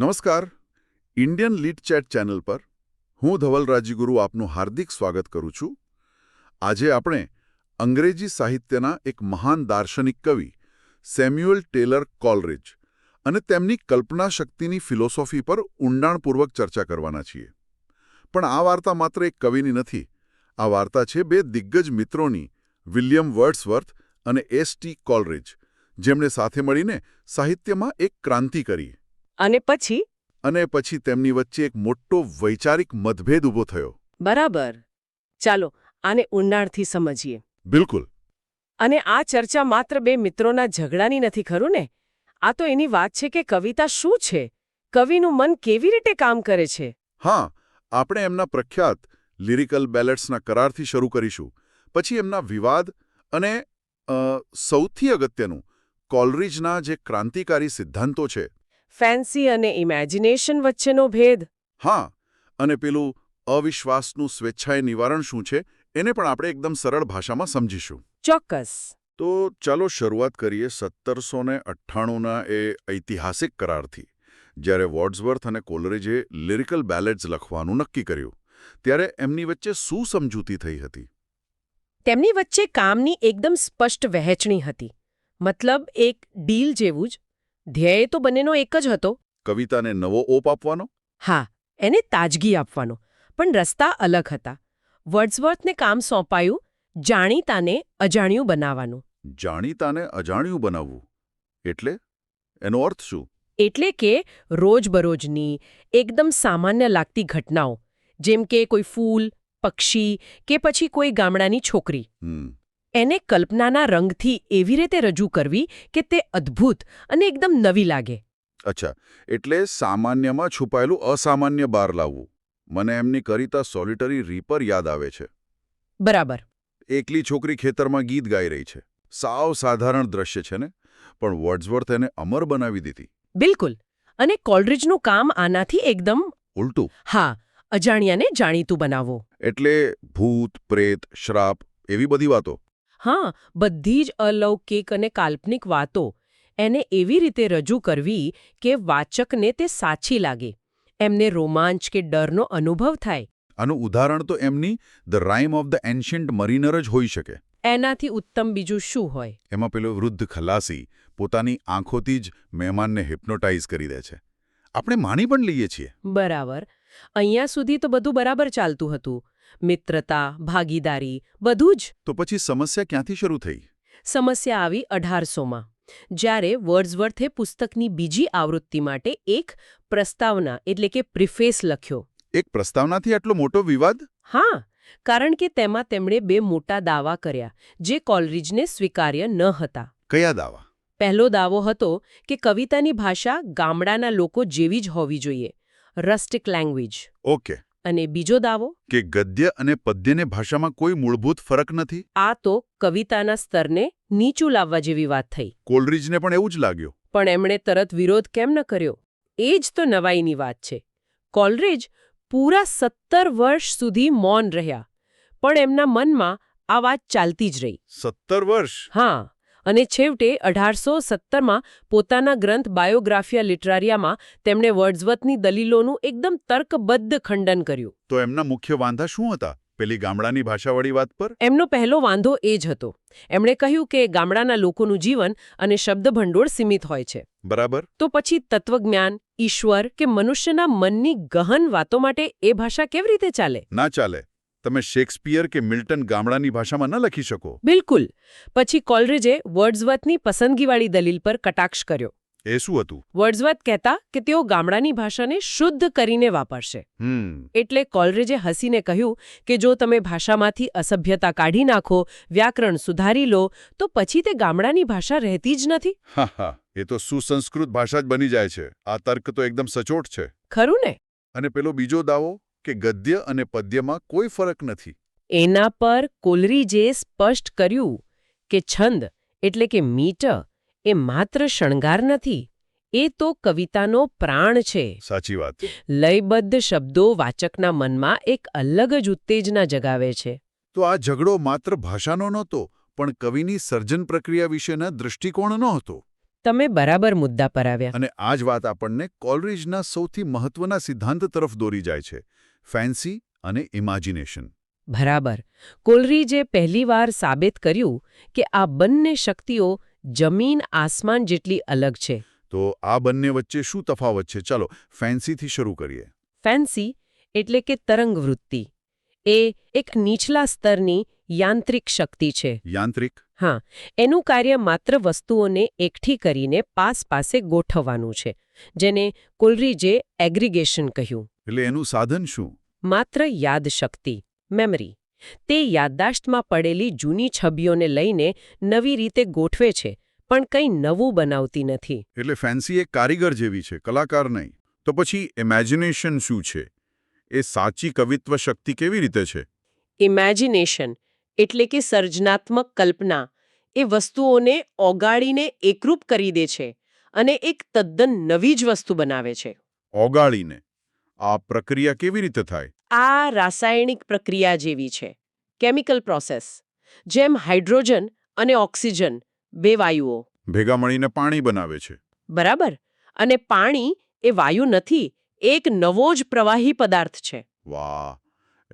નમસ્કાર. Indian lead chat channel પર હું ધવલ રાજીગુરુ આપનું હાર્દિક સ્વાગત કરું છું. આજે આપણે અંગ્રેજી સાહિત્યના એક મહાન દાર્શનિક કવિ સેમ્યુઅલ ટેલર કોલરિજ અને તેમની કલ્પના શક્તિની ફિલોસોફી પર ઊંડાણપૂર્વક ચર્ચા કરવાના છીએ. પણ આ વાર્તા માત્ર એક કવિની નથી. આ વાર્તા છે બે દિગ્ગજ મિત્રોની, વિલિયમ વર્ડ્સવર્થ અને એસ ટી કોલરિજ, જેમણે સાથે મળીને સાહિત્યમાં એક ક્રાંતિ કરી. અને પછી? અને પછી તેમની વચ્ચે એક મોટો વૈચારિક મતભેદ ઊભો થયો. બરાબર. ચાલો આને ઊંડાણથી સમજીએ. બિલકુલ. અને આ ચર્ચા માત્ર બે મિત્રોના ઝઘડાની નથી ખરું ને? આ તો એની વાત છે કે કવિતા શું છે? કવિનું મન કેવી રીતે કામ કરે છે? હા આપણે એમના પ્રખ્યાત લિરિકલ બેલેટ્સના કરારથી શરૂ કરીશું. પછી એમના વિવાદ અને સૌથી અગત્યનું કોલરિજના જે ક્રાંતિકારી સિદ્ધાંતો છે ફેન્સી અને ઇમેજિનેશન વચ્ચેનો ભેદ? હા અને પેલું અવિશ્વાસનું સ્વેચ્છાએ નિવારણ શું છે એને પણ આપણે એકદમ સરળ ભાષામાં સમજીશું. ચોક્કસ. તો ચાલો શરૂઆત કરીએ સત્તરસો ને અઠ્ઠાણુંના એ ઐતિહાસિક કરારથી જ્યારે વોર્ડ્સવર્થ અને કોલરેજે લિરિકલ બેલેટ્સ લખવાનું નક્કી કર્યું ત્યારે એમની વચ્ચે શું સમજૂતી થઈ હતી? તેમની વચ્ચે કામની એકદમ સ્પષ્ટ વહેંચણી હતી મતલબ એક ડીલ જેવું જ ધ્યેય તો બંનેનો એક જ હતો. કવિતાને નવો ઓપ આપવાનો? હા એને તાજગી આપવાનો. પણ રસ્તા અલગ હતા. વર્ડ્સવર્થને કામ સોંપાયું જાણીતાને અજાણ્યું બનાવવાનું. જાણીતાને અજાણ્યું બનાવવું. એટલે? એનો અર્થ શું? એટલે કે રોજબરોજની એકદમ સામાન્ય લાગતી ઘટનાઓ જેમ કે કોઈ ફૂલ પક્ષી કે પછી કોઈ ગામડાની છોકરી. એને કલ્પનાના રંગથી એવી રીતે રજૂ કરવી કે તે અદ્ભુત અને એકદમ નવી લાગે. અચ્છા એટલે સામાન્યમાં છુપાયેલું અસામાન્ય બહાર લાવવું. મને એમની કરિતા સોલિટરી રીપર યાદ આવે છે. બરાબર. એકલી છોકરી ખેતરમાં ગીત ગાઈ રહી છે. સાવ સાધારણ દ્રશ્ય છે ને? પણ વર્ડ્સવર્થ એને અમર બનાવી દીધી. બિલકુલ. અને કોલરિજનું કામ આનાથી એકદમ ઉલટું? હા અજાણ્યાને જાણીતું બનાવો. એટલે ભૂત પ્રેત શ્રાપ એવી બધી વાતો? હા બધી જ અલૌકિક અને કાલ્પનિક વાતો. એને એવી રીતે રજૂ કરવી કે વાચકને તે સાચી લાગે. એમને રોમાંચ કે ડરનો અનુભવ થાય. આનું ઉદાહરણ તો એમની the rime of the ancient mariner જ હોઈ શકે. એનાથી ઉત્તમ બીજું શું હોય? એમાં પેલો વૃદ્ધ ખલાસી પોતાની આંખોથી જ મહેમાનને હિપ્નોટાઇઝ કરી દે છે. આપણે માની પણ લઈએ છીએ. બરાબર. અહીંયા સુધી તો બધું બરાબર ચાલતું હતું. મિત્રતા ભાગીદારી બધું જ. તો પછી સમસ્યા ક્યાંથી શરૂ થઈ? સમસ્યા આવી અઢારસોમાં જ્યારે વર્ડ્સવર્થે પુસ્તકની બીજી આવૃત્તિ માટે એક પ્રસ્તાવના એટલે કે પ્રિફેસ લખ્યો. એક પ્રસ્તાવનાથી આટલો મોટો વિવાદ? હા કારણ કે તેમાં તેમણે બે મોટા દાવા કર્યા જે કોલરિજને સ્વીકાર્ય ન હતા. કયા દાવા? પહેલો દાવો હતો કે કવિતાની ભાષા ગામડાના લોકો જેવી જ હોવી જોઈએ. Rustic language. ઓકે. અને બીજો દાવો કે ગદ્ય અને પદ્યને ભાષામાં કોઈ મૂળભૂત ફરક નથી? આ તો કવિતાના સ્તરને નીચું લાવવા જેવી વાત થઈ. કોલરિજને પણ એવું જ લાગ્યું. પણ એમણે તરત વિરોધ કેમ ન કર્યો? એ જ તો નવાઈની વાત છે. કોલરેજ પૂરા સત્તર વર્ષ સુધી મૌન રહ્યા પણ એમના મનમાં આ વાત ચાલતી જ રહી. સત્તર વર્ષ? હા. અને છેવટે અઢારસો સત્તરમાં પોતાના ગ્રંથ બાયોગ્રાફિયા લિટરારિયામાં તેમણે વર્ડ્સવર્થની દલીલોનું એકદમ તર્કબદ્ધ ખંડન કર્યું. તો એમના મુખ્ય વાંધા શું હતા? પેલી ગામડાની ભાષાવાળી વાત પર? એમનો પહેલો વાંધો એ જ હતો. એમણે કહ્યું કે ગામડાના લોકોનું જીવન અને શબ્દભંડોળ સીમિત હોય છે. બરાબર. તો પછી તત્વજ્ઞાન ઈશ્વર કે મનુષ્યના મનની ગહન વાતો માટે એ ભાષા કેવી રીતે ચાલે? ના ચાલે. તમે શેક્સપિયર કે મિલ્ટન ગામડાની ભાષામાં ન લખી શકો. બિલકુલ. પછી કોલરેજે વર્ડ્સવર્થની પસંદગીવાળી દલીલ પર કટાક્ષ કર્યો. એ શું હતું? વર્ડ્સવર્થ કહેતા કે તેઓ ગામડાની ભાષાને શુદ્ધ કરીને વાપરશે. એટલે કોલરેજે હસીને કહ્યું કે જો તમે ભાષામાંથી અસભ્યતા કાઢી નાખો વ્યાકરણ સુધારી લો તો પછી તે ગામડાની ભાષા રહેતી જ નથી. હા હા. એ તો સુસંસ્કૃત ભાષા જ બની જાય છે. આ તર્ક તો એકદમ સચોટ છે. ખરું ને? અને પેલો બીજો દાવો? કે ગદ્ય અને પદ્યમાં કોઈ ફરક નથી. એના પર કોલરીજે સ્પષ્ટ કર્યું કે છંદ એટલે કે મીટર એ માત્ર શણગાર નથી એ તો કવિતાનો પ્રાણ છે. સાચી વાત. લયબદ્ધ શબ્દો વાચકના મનમાં એક અલગ જ ઉત્તેજના જગાવે છે. તો આ ઝઘડો માત્ર ભાષાનો નહોતો પણ કવિની સર્જન પ્રક્રિયા વિશેના દૃષ્ટિકોણનો હતો તમે બરાબર મુદ્દા પર આવ્યા. અને આ જ વાત આપણને કોલરીજના સૌથી મહત્વના સિદ્ધાંત તરફ દોરી જાય છે ફેન્સી અને ઇમેજિનેશન. બરાબર. કોલરીજે પહેલીવાર સાબિત કર્યું કે આ બંને શક્તિઓ જમીન આસમાન જેટલી અલગ છે. તો આ બંને વચ્ચે શું તફાવત છે? ચાલો ફેન્સીથી શરૂ કરીએ. ફેન્સી એટલે કે તરંગવૃત્તિ. એ એક નીચલા સ્તરની યાંત્રિક શક્તિ છે. યાંત્રિક? હા એનું કાર્ય માત્ર વસ્તુઓને એકઠી કરીને પાસ પાસે ગોઠવવાનું છે જેને કોલરીજે એગ્રીગેશન કહ્યું. એટલે એનું સાધન શું? માત્ર યાદશક્તિ મેમરી. તે યાદદાશ્તમાં પડેલી જૂની છબીઓને લઈને નવી રીતે ગોઠવે છે પણ કંઈ નવું બનાવતી નથી. એટલે ફેન્સી એક કારીગર જેવી છે કલાકાર નહીં. તો પછી ઇમેજિનેશન શું છે? એ સાચી કવિત્વ શક્તિ કેવી રીતે છે? ઇમેજિનેશન એટલે કે સર્જનાત્મક કલ્પના એ વસ્તુઓને ઓગાળીને એકરૂપ કરી દે છે અને એક તદ્દન નવી જ વસ્તુ બનાવે છે. ઓગાળીને? આ પ્રક્રિયા કેવી રીતે થાય? આ રાસાયણિક પ્રક્રિયા જેવી છે. કેમિકલ પ્રોસેસ જેમ હાઇડ્રોજન અને ઓક્સિજન બે વાયુઓ. ભેગા મળીને પાણી બનાવે છે. બરાબર? અને પાણી એ વાયુ નથી એક નવો જ પ્રવાહી પદાર્થ છે. વાહ!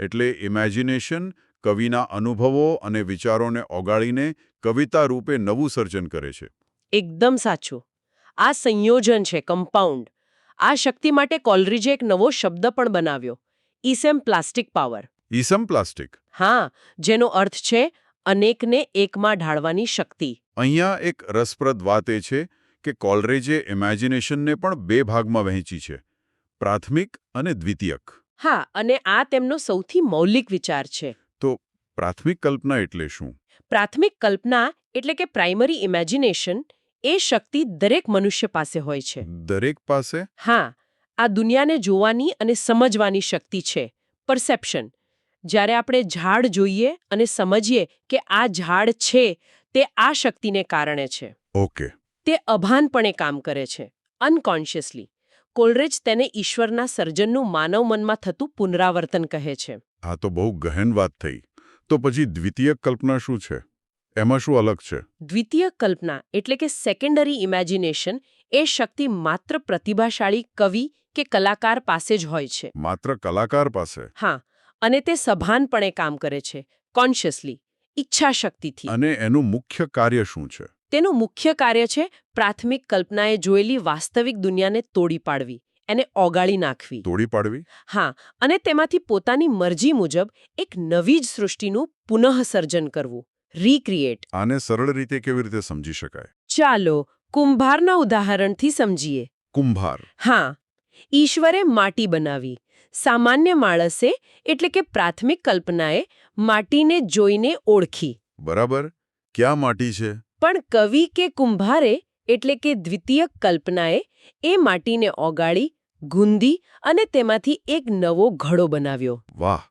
એટલે ઇમેજિનેશન કવિના અનુભવો અને વિચારોને ઓગાળીને કવિતા રૂપે નવું સર્જન કરે છે. એકદમ સાચું. આ સંયોજન છે કમ્પાઉન્ડ આ શક્તિ માટે કોલરીજે એક નવો શબ્દ પણ બનાવ્યો. ઇસેમ પ્લાસ્ટિક પાવર. ઈસમ પ્લાસ્ટિક? હા જેનો અર્થ છે અનેકને એકમાં ઢાળવાની શક્તિ. અહીંયા એક રસપ્રદ વાત એ છે કે કોલરેજે ઇમેજિનેશનને પણ બે ભાગમાં વહેંચી છે પ્રાથમિક અને દ્વિતીયક. હા અને આ તેમનો સૌથી મૌલિક વિચાર છે. પ્રાથમિક કલ્પના એટલે શું? પ્રાથમિક કલ્પના એટલે કે પ્રાઇમરી ઇમેજિનેશન એ શક્તિ દરેક મનુષ્ય પાસે હોય છે. દરેક પાસે? હા આ દુનિયાને જોવાની અને સમજવાની શક્તિ છે પરસેપ્શન. જ્યારે આપણે ઝાડ જોઈએ અને સમજીએ કે આ ઝાડ છે તે આ શક્તિને કારણે છે. ઓકે. તે અભાનપણે કામ કરે છે અનકોન્શિયસલી. કોલરેજ તેને ઈશ્વરના સર્જનનું માનવ મનમાં થતું પુનરાવર્તન કહે છે. આ તો બહુ ગહન વાત થઈ. તો પછી દ્વિતીય કલ્પના શું છે? એમાં શું અલગ છે? દ્વિતીય કલ્પના એટલે કે સેકન્ડરી ઇમેજિનેશન એ શક્તિ માત્ર પ્રતિભાશાળી કવિ કે કલાકાર પાસે જ હોય છે. માત્ર કલાકાર પાસે? હા અને તે સભાનપણે કામ કરે છે કોન્શિયસલી ઈચ્છા શક્તિથી અને એનું મુખ્ય કાર્ય શું છે? તેનું મુખ્ય કાર્ય છે પ્રાથમિક કલ્પનાએ જોયેલી વાસ્તવિક દુનિયાને તોડી પાડવી. એને ઓગાળી નાખવી. તોડી પાડવી? હા અને તેમાંથી પોતાની મરજી મુજબ એક નવી જ સૃષ્ટિનું પુનઃસર્જન કરવું. રીક્રિએટ. આને સરળ રીતે કેવી રીતે સમજી શકાય? ચાલો કુંભારના ઉદાહરણથી સમજીએ. કુંભાર. હા ઈશ્વરે માટી બનાવી. સામાન્ય માણસે એટલે કે પ્રાથમિક કલ્પનાએ માટીને જોઈને ઓળખી. બરાબર. ક્યાં માટી છે? પણ કવિ કે કુંભારે એટલે કે દ્વિતીય કલ્પનાએ એ માટીને ઓગાળી ગુંદી અને તેમાંથી એક નવો ઘડો બનાવ્યો. વાહ!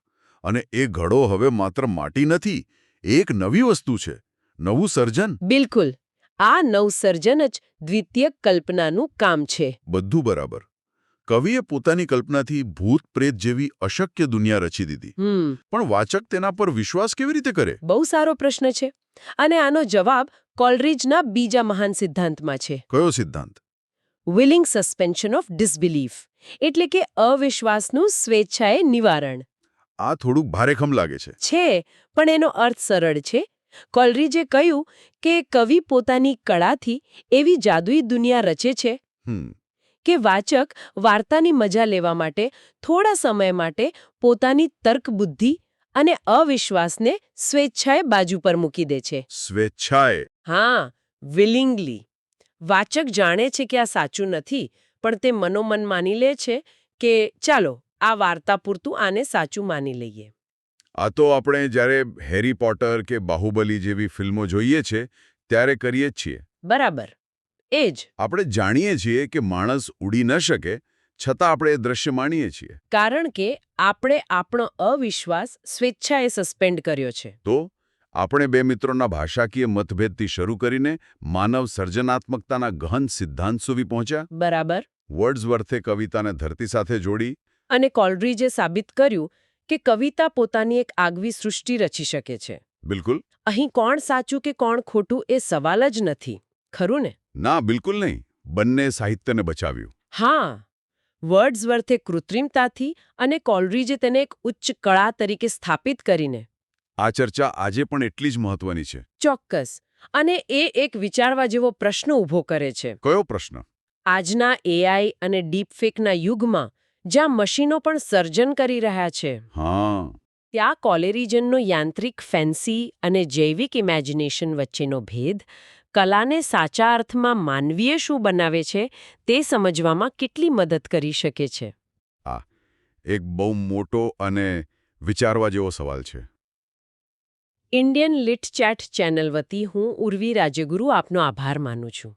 અને એ ઘડો હવે માત્ર માટી નથી એક નવી વસ્તુ છે નવું સર્જન. બિલકુલ. આ નવસર્જન જ દ્વિતીય કલ્પનાનું કામ છે. બધું બરાબર. કવિએ પોતાની કલ્પનાથી ભૂત પ્રેત જેવી અશક્ય દુનિયા રચી દીધી. પણ વાચક તેના પર વિશ્વાસ કેવી રીતે કરે? બહુ સારો પ્રશ્ન છે. અને આનો જવાબ કોલરીજના બીજા મહાન સિદ્ધાંતમાં છે. કયો સિદ્ધાંત? વિલિંગ સસ્પેન્શન ઓફ ડિસબિલીફ એટલે કે અવિશ્વાસનું સ્વેચ્છાએ નિવારણ. આ થોડુંક ભારેખમ લાગે છે. છે પણ એનો અર્થ સરળ છે. કોલરીજે કહ્યું કે કવિ પોતાની કળાથી એવી જાદુઈ દુનિયા રચે છે કે વાચક વાર્તાની મજા લેવા માટે થોડા સમય માટે પોતાની તર્કબુદ્ધિ અને અવિશ્વાસને સ્વેચ્છાએ બાજુ પર મૂકી દે છે. સ્વેચ્છાએ. હા વિલિંગલી વાચક જાણે છે કે આ સાચું નથી પણ તે મનોમન માની લે છે કે ચાલો આ વાર્તા પૂરતું આને સાચું માની લઈએ. આ તો આપણે જ્યારે હેરી પોટર કે બાહુબલી જેવી ફિલ્મો જોઈએ છે ત્યારે કરીએ જ છીએ. બરાબર. એ જ. આપણે જાણીએ છીએ કે માણસ ઉડી ન શકે છતાં આપણે એ દ્રશ્ય માણીએ છીએ. કારણ કે આપણે આપણો અવિશ્વાસ સ્વેચ્છાએ સસ્પેન્ડ કર્યો છે. તો? આપણે બે મિત્રોના ભાષાકીય મતભેદથી શરૂ કરીને માનવ સર્જનાત્મકતાના ગહન સિદ્ધાંત સુધી પહોંચ્યા. બરાબર. વર્ડ્સવર્થે કવિતાને ધરતી સાથે જોડી અને કોલરીજે સાબિત કર્યું કે કવિતા પોતાની એક આગવી સૃષ્ટિ રચી શકે છે. બિલકુલ. અહીં કોણ સાચું કે કોણ ખોટું એ સવાલ જ નથી. ખરું ને? ના બિલકુલ નહીં. બંને સાહિત્યને બચાવ્યું. હા. વર્ડ્સવર્થે કૃત્રિમતાથી અને કોલરીજે તેને એક ઉચ્ચ કળા તરીકે સ્થાપિત કરીને આ ચર્ચા આજે પણ એટલી જ મહત્વની છે. ચોક્કસ. અને એ એક વિચારવા જેવો પ્રશ્ન ઊભો કરે છે. કયો પ્રશ્ન? આજના એઆઈ અને ડીપફેકના યુગમાં જ્યાં મશીનો પણ સર્જન કરી રહ્યા છે. હા. ત્યાં કોલેરિજનનો યાંત્રિક ફેન્સી અને જૈવિક ઇમેજિનેશન વચ્ચેનો ભેદ કલાને સાચા અર્થમાં માનવીય શું બનાવે છે તે સમજવામાં કેટલી મદદ કરી શકે છે? આ એક બહુ મોટો અને વિચારવા જેવો સવાલ છે. ઇન્ડિયન લિટ ચેટ ચેનલ વતી હું ઉર્વી રાજ્યગુરુ આપનો આભાર માનું છું.